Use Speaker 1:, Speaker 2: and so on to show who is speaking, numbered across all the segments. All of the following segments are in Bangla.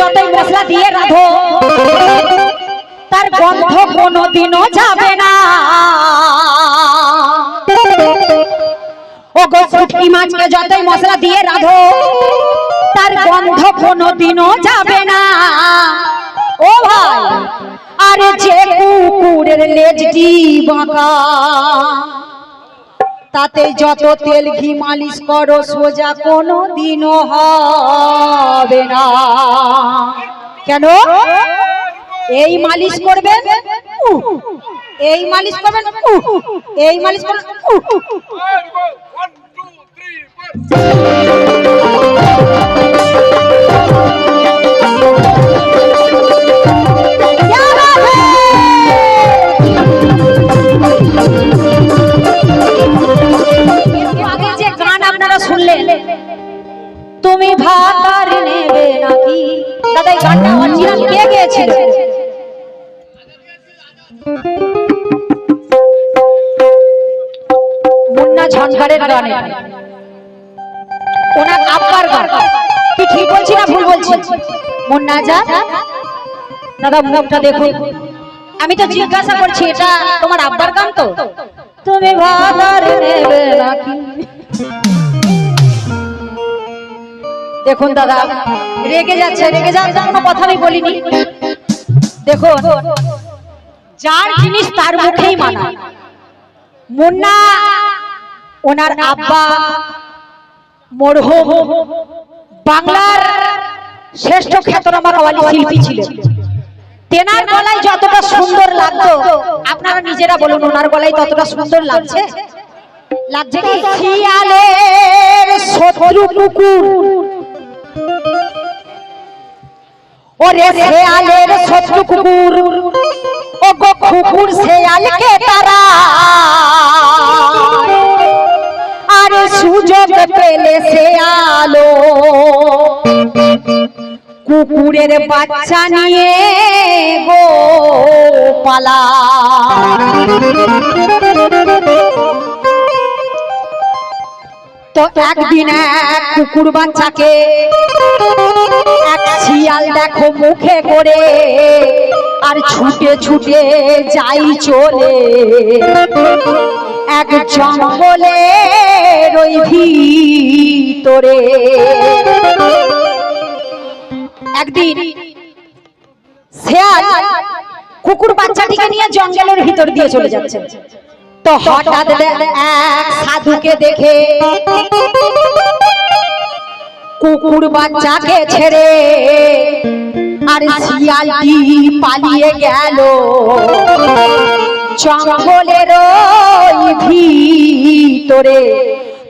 Speaker 1: যতই মশলা দিয়ে রাধো, তার গন্ধ কোনোদিনও যাবে না। ও গো শুটকি মাছকে যতই মশলা দিয়ে রাধো, তার গন্ধ কোনোদিনও যাবে না। ও ভাই, আরে যে কুকুরের লেজটি বাঁকা। তাতে যত তেল ঘি মালিশ করো, সোজা কোনো দিনও হবে না। কেন? এই মালিশ করবে এই মালিশ করবেন? এই মালিশ করবেন. গানটা অরিজিনাল কে গেয়েছিল মুন্না ঝঞ্ঝারের গানে। ওনার আব্বার গান। কি ঠিক বলছি না ভুল বলছি? মুন্না যা। দাদা, মুখটা দেখো আমি তো জিজ্ঞাসা করছি, এটা তোমার আব্বার গান তো? তুমি ভাতার নেবে নাকি? দেখুন দাদা, রেগে যাচ্ছে, রেগে যাওয়ার কোনো কথা আমি বলিনি। দেখুন, যার জিনিস তার মুখেই মানা। মুন্না, ওনার আব্বা, মরহুম, বাংলার শ্রেষ্ঠ খ্যাতনামা কাওয়ালি শিল্পী ছিলেন। তেনার গলায় যতটা সুন্দর লাগতো, আপনারা নিজেরা বলুন, ওনার গলায় ততটা সুন্দর লাগছে? লাগছে কি? শিয়ালের শত্রু কুকুর? ওরে শেয়ালের শত্রু কুকুর ও গো কুকুর শেয়ালকে তারা আরে সুযোগ পেলে শেয়ালো কুকুরের বাচ্চা নিয়ে গো পালা তো একদিন এক কুকুর বাচ্চাকে এক শিয়াল দেখো মুখে করে আর ছুটে ছুটে যাই চলে। এক জঙ্গলে রই ভিতরে। একদিন শেয়াল কুকুর বাচ্চাটিকে নিয়ে জঙ্গলের ভিতর দিয়ে চলে যাচ্ছে। তো হঠাৎ এক সাধুকে দেখে কুকুর বাচ্চাকে ছেড়ে আর শিয়ালটি পালিয়ে গেল। জঙ্গলের ভিতরে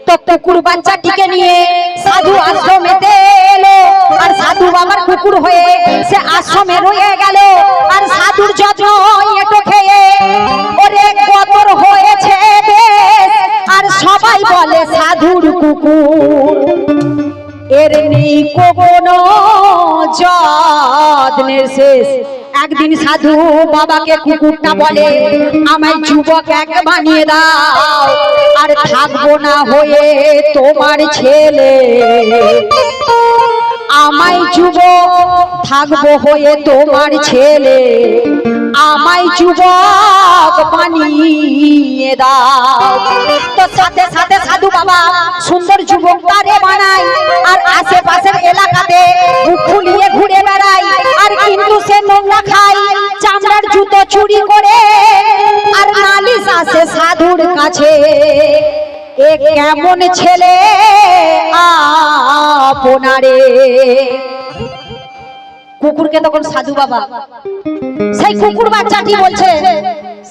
Speaker 1: তো কুকুর বাচ্চাটিকে নিয়ে সাধু আশ্রমেতে এলো আর সাধু বাবার কুকুর হয়ে সে আশ্রমে রয়ে গেল। আর সাধুর যত্ন কুকুর। এর নেই কোনো যত্নের শেষ একদিন সাধু বাবাকে কুকুরটা বলে, আমায় যুবক এক বানিয়ে দাও, আর থাকব না হয়ে তোমার ছেলে। আমায় যুবক, থাকব হয়ে তোমার ছেলে। আমায় যুবক বানিয়ে দাও। তো সাথে সাথে সাধু বাবা সুন্দর যুবক তারে বানায়, আর আশেপাশের এলাকাতে ফুলিয়ে ঘুরে বেড়ায়। আর কিন্তু সে নোংরা খায়, চামড়ার জুতো চুরি করে, আর নালিশ আসে সাধুর কাছে। এ কেমন ছেলে? আপনারে। কুকুরকে তখন সাধু বাবা। সেই কুকুর বাচ্চাটি বলছে,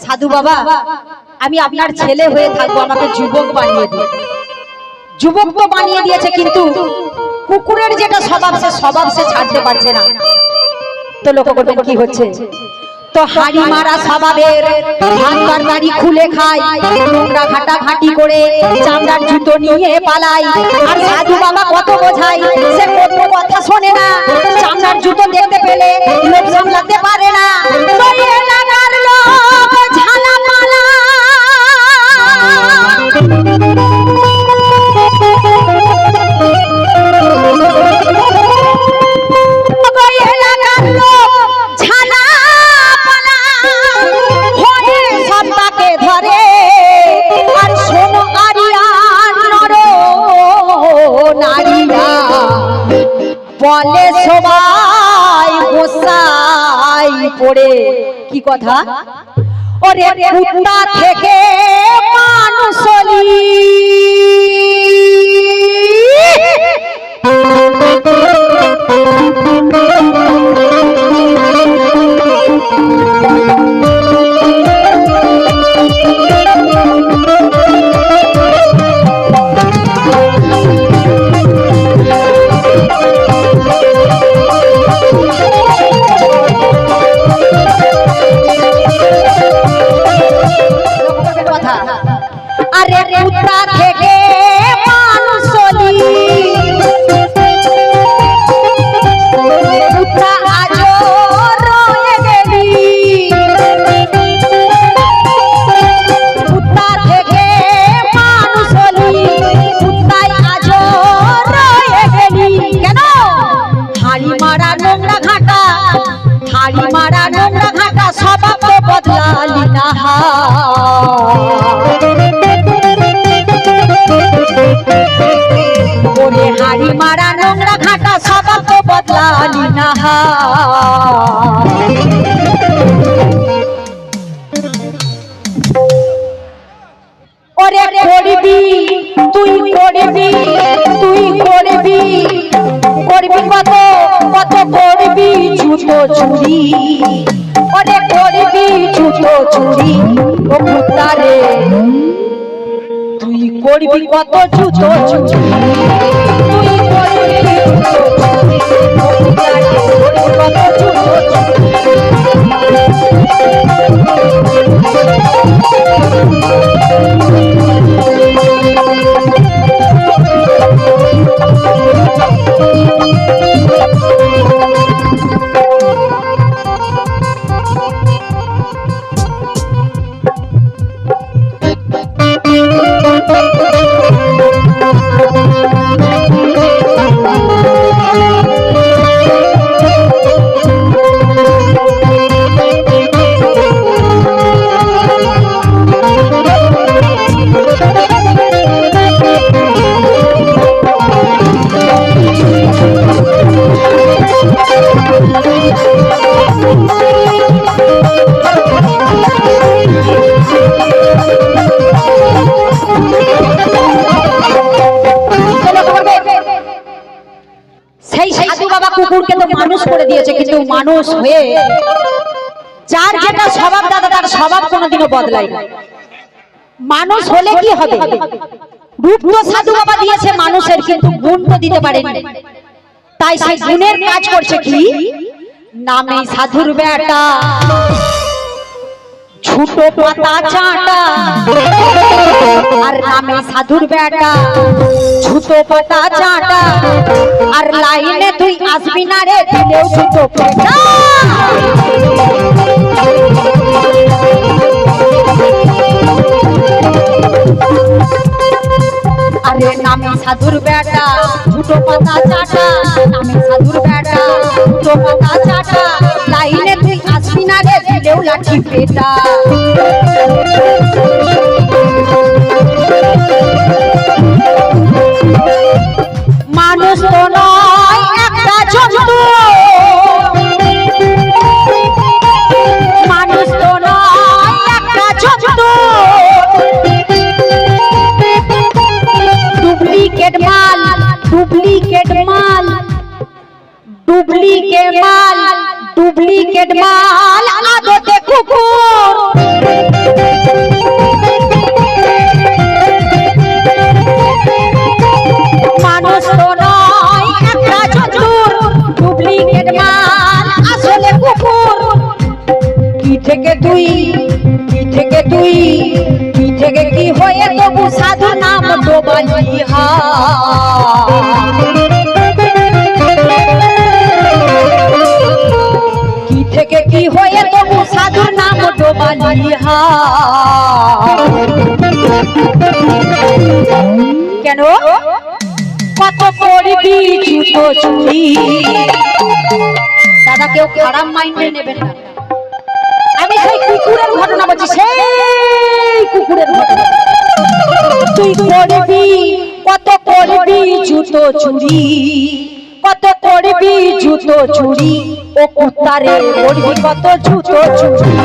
Speaker 1: সাধু বাবা, আমি আপনার ছেলে হয়ে থাকব, আমাকে যুবক বানিয়ে দিন। যুবক তো বানিয়ে দিয়েছে, কিন্তু কুকুরের যেটা স্বভাব, সে স্বভাব সে ছাড়তে পারছে না। তো করবেন কি হচ্ছে? তো হাড়ি মারা স্বভাবের ভাঙ্গার বাড়ি খুলে খায় নোংরা ঘাটা ঘাটি করে চামড়ার জুতো নিয়ে পালাই। আর সাধু বাবা কত বোঝাই সে কত কথা শোনে না। চামড়ার জুতো দেখতে পেলে লোক সামলাতে পারে না। পড়ে কি কথা? ওরে কুত্তা থেকে মানুষ হা ওরে করবি, তুই করবি তুই করবি। করবি কত কত করবি জুতো চুরি ওরে করবি জুতো চুরি ও কুত্তারে। তুই করবি কত জুতো চুরি তুই করবি জুতো চুরি ও মানুষ করে দিয়েছে, কিন্তু মানুষ হয়ে যার যেটা স্বভাব দাদা, তার স্বভাব কোনোদিনও বদলায় না মানুষ হলে কি হবে? রূপ তো সাধু বাবা দিয়েছে মানুষের, কিন্তু গুণ তো দিতে পারেনি। তাই সেই গুণের কাজ করছে কি? নামে সাধুর বেটা। ছোট পাতা চাটা। আর নামে সাধুর বেটা ছোট পাতা চাটা। আর লাইনে তুই আসবি না রে দিলেও ছোট পেটা আরে নামে সাধুর বেটা ছোট পাতা চাটা। নামে সাধুর বেটা ছোট পাতা চাটা। লাইনে তুই আসবি না রে দিলেও লাঠি পেটা হয়ে তবু সাধু নাম ডোবালি কেন? কত করবি জুতো চুরি। দাদা, কেউ খারাপ মাইন্ডে নেবেন না। আমি সেই কুকুরের ঘটনা বলছি, সেই কুকুরের ঘটনা। তুই করবি কত করবি জুতো চুরি। কত করবি জুতো চুরি। ও কুত্তারে করবি কত তুই করবি কত জুতো চুরি।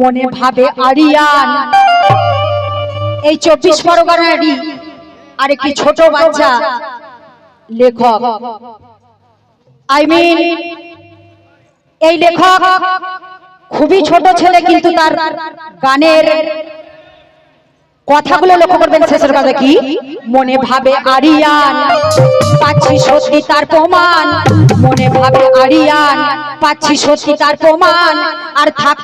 Speaker 1: মনে ভাবে আরিয়ান। এই চব্বিশ পরগনারই আরেকটি ছোট বাচ্চা। লেখক। আই মিন এই লেখক খুবই ছোট ছেলে কিন্তু তার গানের কথাগুলো লক্ষ্য করবেন শেষের কথা কি? মনে ভাবে আরিয়ান। পাচ্ছি সত্যি তার প্রমাণ। মনে ভাবে আরিয়ান। পাচ্ছি সত্যি তার প্রমাণ। আর থাক